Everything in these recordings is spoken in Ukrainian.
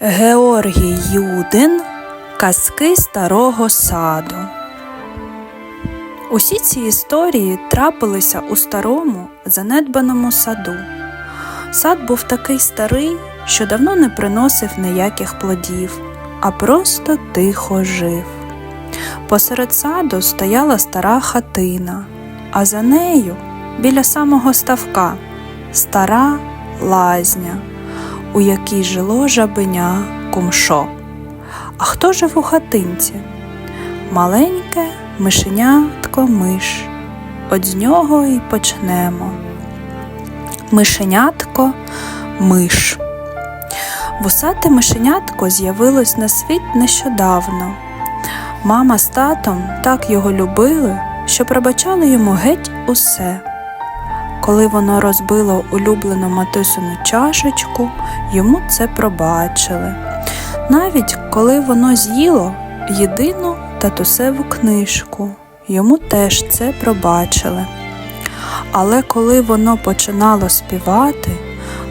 Георгій Юдин Казки старого саду. Усі ці історії трапилися у старому занедбаному саду. Сад був такий старий, що давно не приносив ніяких плодів, а просто тихо жив. Посеред саду стояла стара хатина, а за нею, біля самого ставка, стара лазня, у якій жило жабеня кумшо. А хто жив у хатинці? Маленьке мишенятко миш. От з нього і почнемо. Мишенятко миш. Вусате мишенятко з'явилось на світ нещодавно. Мама з татом так його любили, що пробачали йому геть усе. Коли воно розбило улюблену матусину чашечку, йому це пробачили. Навіть коли воно з'їло єдину татусеву книжку, йому теж це пробачили. Але коли воно починало співати,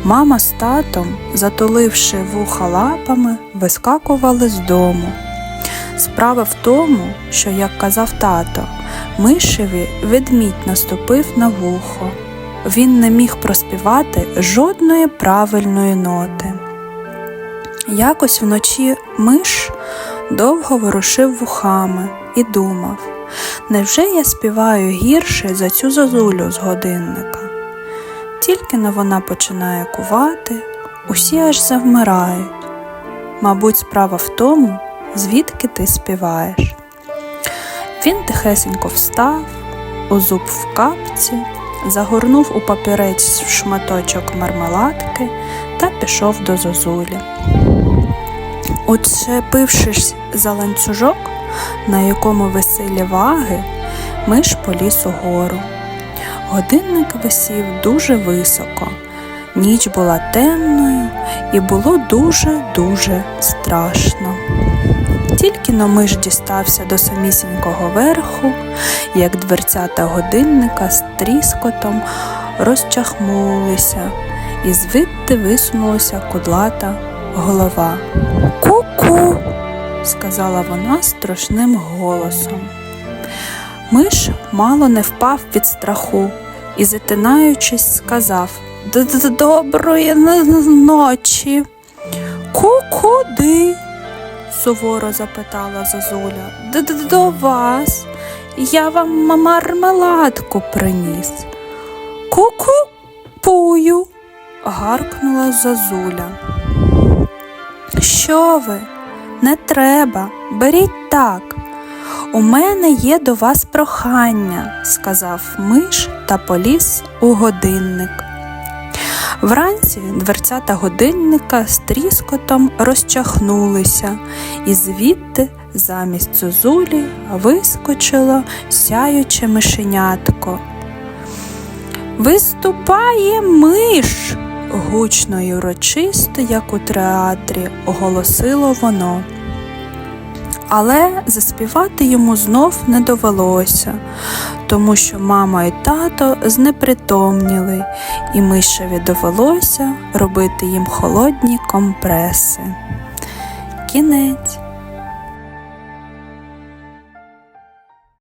мама з татом, затуливши вуха лапами, вискакували з дому. Справа в тому, що, як казав тато, мишеві ведмідь наступив на вухо. Він не міг проспівати жодної правильної ноти. Якось вночі миш довго ворушив вухами і думав, невже я співаю гірше за цю зозулю з годинника? Тільки но вона починає кувати, усі аж завмирають. Мабуть, справа в тому, звідки ти співаєш. Він тихесенько встав, узуб в капці, загорнув у папірець шматочок мармеладки та пішов до зозулі. Учепившись за ланцюжок, на якому висили ваги, миш поліз угору. Годинник висів дуже високо, ніч була темною і було дуже-дуже страшно. Тільки но миш дістався до самісінького верху, як дверцята годинника з тріскотом розчахнулися, і звідти висунулася кудлата голова. Ку-ку, сказала вона страшним голосом. Миш мало не впав від страху і, затинаючись, сказав Доброї ночі. Ку-куди? Суворо запитала Зозуля. До вас. Я вам мармеладку приніс. Ку-ку-пую, гаркнула Зозуля. Що ви? Не треба, беріть так. У мене є до вас прохання, сказав миш та поліз у годинник. Вранці дверцята годинника з тріскотом розчахнулися, і звідти замість зозулі вискочило сяюче мишенятко. Виступає миш, гучно й урочисто, як у театрі, оголосило воно. Але заспівати йому знов не довелося, тому що мама і тато знепритомніли, і мишеві довелося робити їм холодні компреси. Кінець.